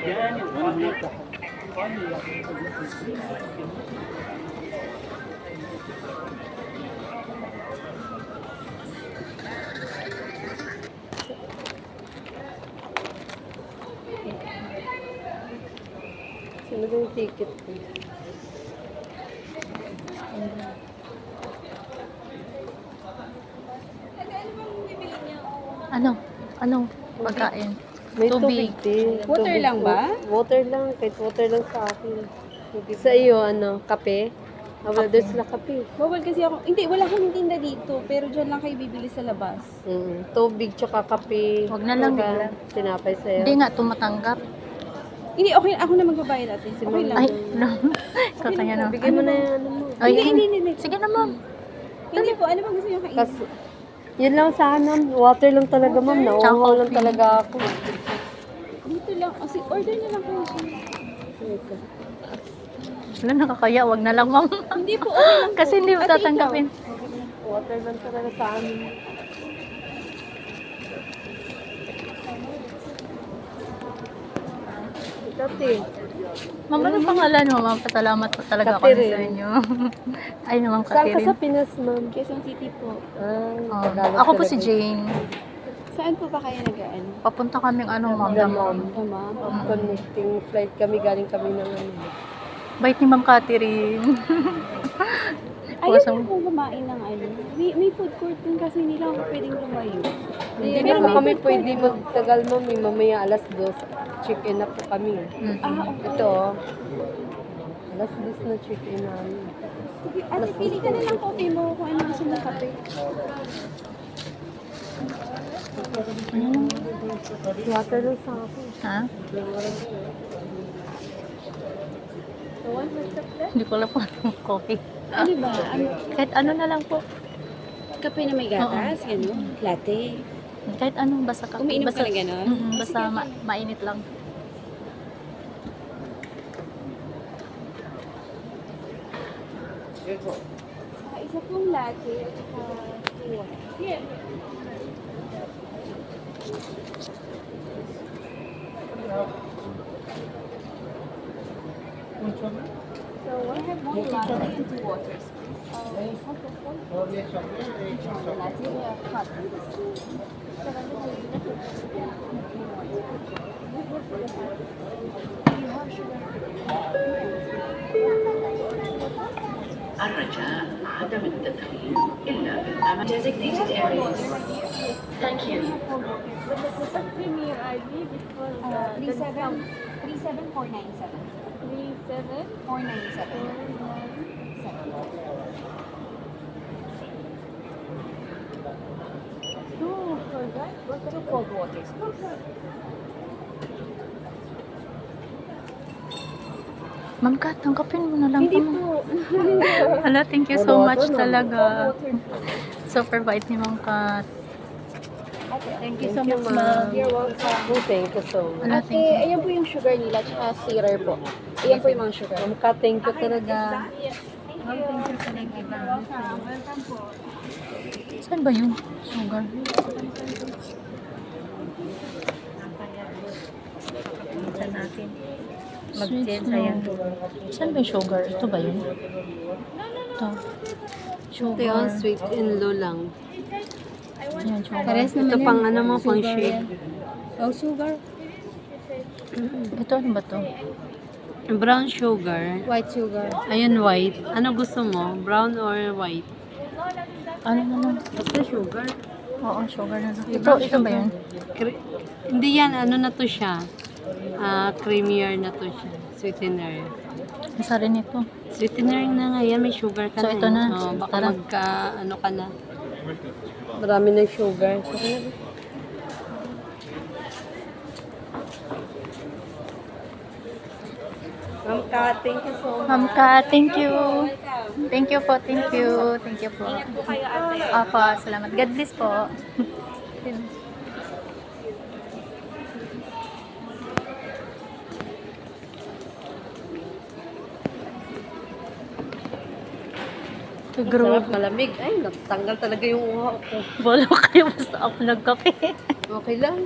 Sino yung ticket ko? Ano? Anong pagkain? May Tubig. tubig din. Water Tubig lang ba? Water lang. Kahit water lang sa akin. Sa iyo, ano, kape? Ah, wala doon sila kape. Bawal kasi ako. Hindi, wala kaming tinda dito. Pero dyan lang kayo bibili sa labas. Mm, tubig tsaka kape. Huwag na lang. Tsaka Tinapay sa'yo. Hindi nga tumatanggap. Hindi, okay. Ako na magbabayad natin. Okay lang. Ay, no. Kakanya na. Bigyan mo na yung ano mo. Ay, Hindi, hindi, hindi, hindi. Sige na, ma'am. Hindi po. Ano bang gusto niyo kainin? Yun lang sa akin, ma'am. Water lang talaga, ma'am. Nauuhaw lang talaga ako. Dito lang. O, si- order niyo lang kayo. Wala nakakaya. Wag na lang, ma'am. Hindi po. Okay lang po. Kasi hindi mo tatanggapin. Water lang talaga sa amin. Dati, Ma'am, ano pangalan mo, ma'am? Pasalamat po talaga ako Catherine. sa inyo. Ay, ma'am, saan ka sa Catherine. Pinas, ma'am? Quezon City po. Ah, Oh, Tagalog ako po talaga. si Jane. Saan po ba kayo nag-ano? Papunta kaming ano, ma'am. Damam. Tama. Connecting flight kami, galing kami ng ano. Bait ni ma'am Catherine. Ayaw Puso. niyo po kumain ng ano. May, may food court dun kasi hindi lang ako pwedeng lumayo. Hindi Pero po may kami pwede magtagal, ma'am. eh. Mamaya alas dos, check-in na po kami. Mm. Ah, okay. Ito, oh. alas dos na check-in namin. Sige, ate, pili ka na lang coffee mo kung ano gusto mong kape. Lang? Water lang sa akin. Ha? Hindi ko alam kung anong coffee. Ano ba? Ano, Kahit ano na lang po. kape na may gatas? Gano'n? Latte? Kahit anong basta ka. Umiinom basta, ka ng gano'n? Mm, basta ma- mainit lang. Ah, isa pong latte at saka tuwa. So, I have one latte and two waters. الرجاء عدم التدخين إلا بالأمن designated areas. Thank you. Uh, 37 37497. 497. Two cold waters. Ma'am Kat, tanggapin mo na lang Hindi ito. po. Hala, thank you so much talaga. Super bait ni Ma'am Kat. Thank you so much, ma'am. You're welcome. Oh, thank you so much. Ate, thank you. ayan po yung sugar nila, tsaka syrup po. Ayan po yung mga sugar. Ma'am Ka, thank you talaga. Saan ba yung sugar? Mag-change sayang. Saan ba sugar? Ito ba yun? Ito. Ito Sugar. sweet and low lang. Ayan, sugar. Ito pang ano mo, pang shake. Oh, sugar. Ito, ano ba to? Brown sugar. White sugar. Ayun, white. Ano gusto mo? Brown or white? Ano na lang? Basta sugar. Oo, sugar na lang. Ito, ito ba yun? Cre- Hindi yan, ano na to siya. Ah, creamier na to siya. Sweetener. Isa rin ito. Sweetener na nga yan, may sugar ka So, na. ito eh. na. Oo, baka Tara. magka, ano ka na. Marami ng sugar. Ma'am Ka, thank you so much. Ma'am Ka, thank you. Thank you po, thank you. Thank you po. Ingat po kayo ate. Opo, salamat. God bless po. Sarap, Grabe. malamig. Ay, natanggal talaga yung uhaw ko. Wala kayo basta ako nagkape. Okay lang.